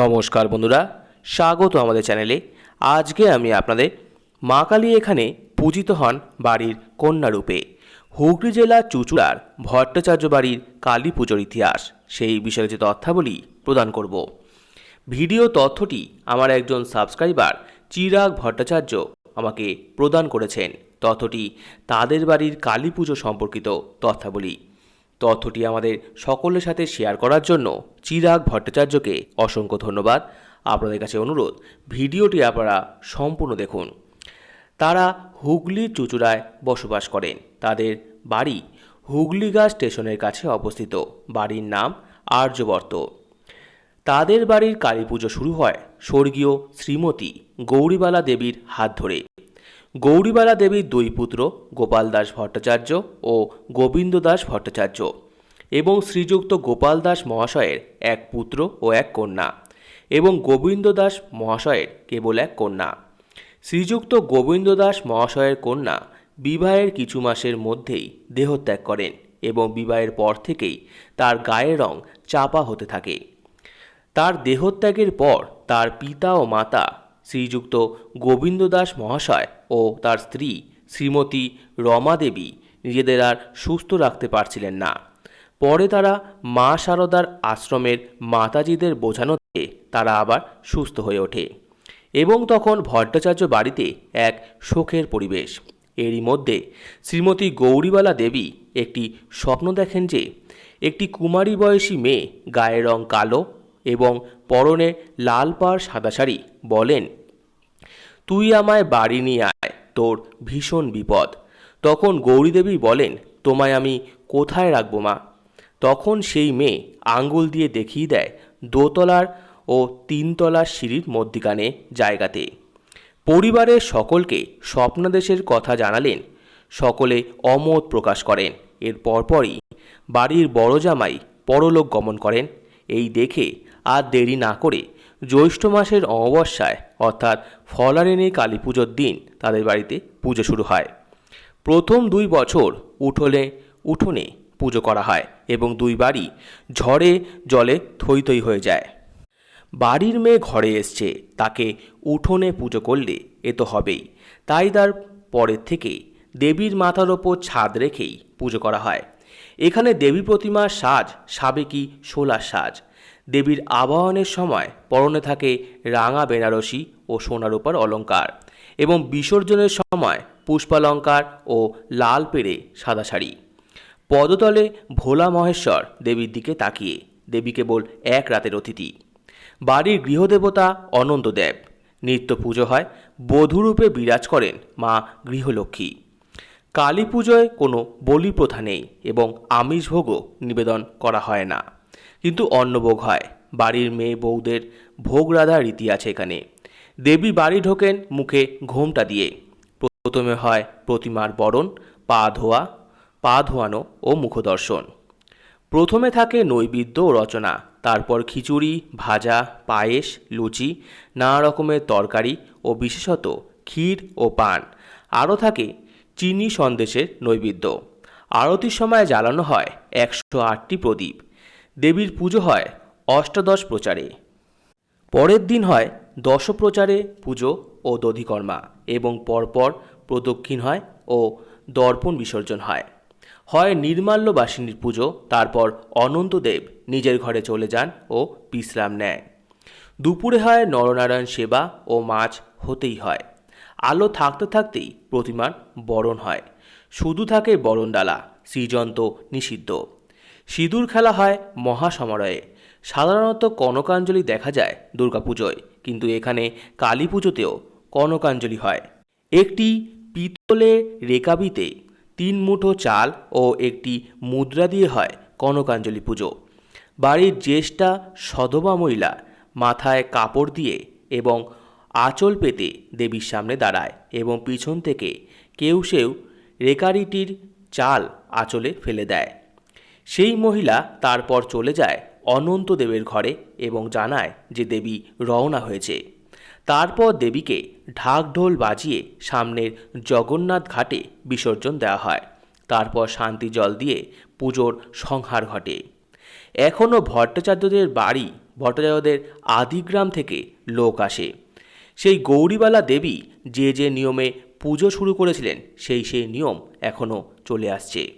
নমস্কার বন্ধুরা, স্বাগত আমাদের চ্যানেলে। আজকে আমি আপনাদের মা কালী এখানে পূজিত হন বাড়ির কন্যা রূপে। হুগলি জেলা চুচুড়ার ভট্টাচার্য বাড়ির কালী পুজোর ইতিহাস, সেই বিষয়ে যে তথ্যাবলী প্রদান করব। ভিডিও তথ্যটি আমার একজন সাবস্ক্রাইবার চিরাগ ভট্টাচার্য আমাকে প্রদান করেছেন। তথ্যটি তাদের বাড়ির কালী পুজো সম্পর্কিত তথ্যাবলী। তথ্যটি আমাদের সকলের সাথে শেয়ার করার জন্য চিরাগ ভট্টাচার্যকে অসংখ্য ধন্যবাদ। আপনাদের কাছে অনুরোধ, ভিডিওটি আপনারা সম্পূর্ণ দেখুন। তারা হুগলি চুচুড়ায় বসবাস করেন। তাদের বাড়ি হুগলিগা স্টেশনের কাছে অবস্থিত। বাড়ির নাম আর্যবর্ত। তাদের বাড়ির কালী শুরু হয় স্বর্গীয় শ্রীমতী গৌরীবালা দেবীর হাত ধরে। গৌরীবালা দেবীর দুই পুত্র গোপাল দাস ভট্টাচার্য ও গোবিন্দ দাস ভট্টাচার্য এবং শ্রীযুক্ত গোপাল দাস মহাশয়ের এক পুত্র ও এক কন্যা এবং গোবিন্দ দাস মহাশয়ের কেবল এক কন্যা। শ্রীযুক্ত গোবিন্দ দাস মহাশয়ের কন্যা বিবাহের কিছু মাসের মধ্যেই দেহত্যাগ করেন এবং বিবাহের পর থেকেই তার গায়ের রং চাপা হতে থাকে। তার দেহত্যাগের পর তার পিতা ও মাতা শ্রীযুক্ত গোবিন্দ দাস মহাশয় ও তার স্ত্রী শ্রীমতী রমা দেবী নিজেদের আর সুস্থ রাখতে পারছিলেন না। পরে তারা মা শারদার আশ্রমের মাতাজিদের বোঝানোতে তারা আবার সুস্থ হয়ে ওঠে এবং তখন ভট্টাচার্য বাড়িতে এক শোকের পরিবেশ। এরই মধ্যে শ্রীমতী গৌরীবালা দেবী একটি স্বপ্ন দেখেন যে একটি কুমারী বয়সী মেয়ে গায়ের রং কালো এবং পরনে লাল পাড় সাদা শাড়ি, বলেন, তুই আমায় বাড়ি নিয়ে আয়, তোর ভীষণ বিপদ। তখন গৌরীদেবী বলেন, তোমায় আমি কোথায় রাখব, মা? তখন সেই মেয়ে আঙ্গুল দিয়ে দেখিয়ে দেয় দোতলার ও তিনতলার সিঁড়ির মধ্যিখানে জায়গাতে। পরিবারের সকলকে স্বপ্নাদেশের কথা জানালেন, সকলে অমত প্রকাশ করেন। এর পরপরই বাড়ির বড় জামাই পরলোক গমন করেন। এই দেখে আর দেরি না করে জ্যৈষ্ঠ মাসের অমাবস্যায়, অর্থাৎ ফলারেণী কালী পুজোর দিন তাদের বাড়িতে পুজো শুরু হয়। প্রথম দুই বছর উঠোনে উঠোনে পুজো করা হয় এবং দুই বাড়ি ঝড়ে জলে থই হয়ে যায়। বাড়ির মেয়ে ঘরে এসছে, তাকে উঠোনে পুজো করলে এ তো হবেই। তাই তার পরের থেকে দেবীর মাথার ওপর ছাদ রেখেই পুজো করা হয়। এখানে দেবী প্রতিমার সাজ সাবেকি সোলার সাজ। দেবীর আবাহনের সময় পরনে থাকে রাঙা বেনারসি ও সোনারূপার অলঙ্কার এবং বিসর্জনের সময় পুষ্পালঙ্কার ও লাল পেড়ে সাদা শাড়ি। পদতলে ভোলা মহেশ্বর দেবীর দিকে তাকিয়ে দেবী কেবল এক রাতের অতিথি। বাড়ির গৃহদেবতা অনন্তদেব নিত্য পুজো হয়, বধূরূপে বিরাজ করেন মা গৃহলক্ষ্মী। কালী পুজোয় কোনো বলি প্রথা নেই এবং আমিষ ভোগও নিবেদন করা হয় না। কিন্তু অন্নভোগ হয়। বাড়ির মেয়ে বউদের ভোগ রাধার রীতি আছে এখানে। দেবী বাড়ি ঢোকেন মুখে ঘোমটা দিয়ে। প্রথমে হয় প্রতিমার বরণ, পা ধোয়া, পা ধোয়ানো ও মুখদর্শন। প্রথমে থাকে নৈবেদ্য ও রচনা, তারপর খিচুড়ি, ভাজা, পায়েস, লুচি, নানা রকমের তরকারি ও বিশেষত ক্ষীর ও পান। আরও থাকে চিনি সন্দেশের নৈবেদ্য। আরতির সময় জ্বালানো হয় একশো আটটি প্রদীপ। দেবীর পুজো হয় অষ্টাদশ প্রচারে। পরের দিন হয় দশপ্রচারে পুজো ও দধিকর্মা এবং পরপর প্রদক্ষিণ হয় ও দর্পণ বিসর্জন হয়। হয় নির্মাল্য বাসিনীর পুজো, তারপর অনন্তদেব নিজের ঘরে চলে যান ও বিশ্রাম নেয় দুপুরে হয় নরনারায়ণ সেবা ও মাছ হতেই হয়। আলো থাকতে থাকতেই প্রতিমার বরণ হয়। শুধু থাকে বরণডালা শ্রীযন্ত্র নিষিদ্ধ। সিঁদুর খেলা হয় মহাসমারোহে। সাধারণত কনকাঞ্জলি দেখা যায় দুর্গাপুজোয়, কিন্তু এখানে কালী পুজোতেও কনকাঞ্জলি হয়। একটি পিতলে রেকাবিতে তিন মুঠো চাল ও একটি মুদ্রা দিয়ে হয় কনকাঞ্জলি পুজো। বাড়ির জ্যেষ্ঠা সধবা মহিলা মাথায় কাপড় দিয়ে এবং আঁচল পেতে দেবীর সামনে দাঁড়ায় এবং পিছন থেকে কেউ সেও রেকারিটির চাল আঁচলে ফেলে দেয়। সেই মহিলা তারপর চলে যায় অনন্ত দেবের ঘরে এবং জানায় যে দেবী রওনা হয়েছে। তারপর দেবীকে ঢাকঢোল বাজিয়ে সামনের জগন্নাথ ঘাটে বিসর্জন দেওয়া হয়। তারপর শান্তি জল দিয়ে পুজোর সংহার ঘটে। এখনও ভট্টাচার্যদের বাড়ি ভট্টাচার্যদের আদিগ্রাম থেকে লোক আসে। সেই গৌরীবালা দেবী যে যে নিয়মে পুজো শুরু করেছিলেন, সেই সেই নিয়ম এখনও চলে আসছে।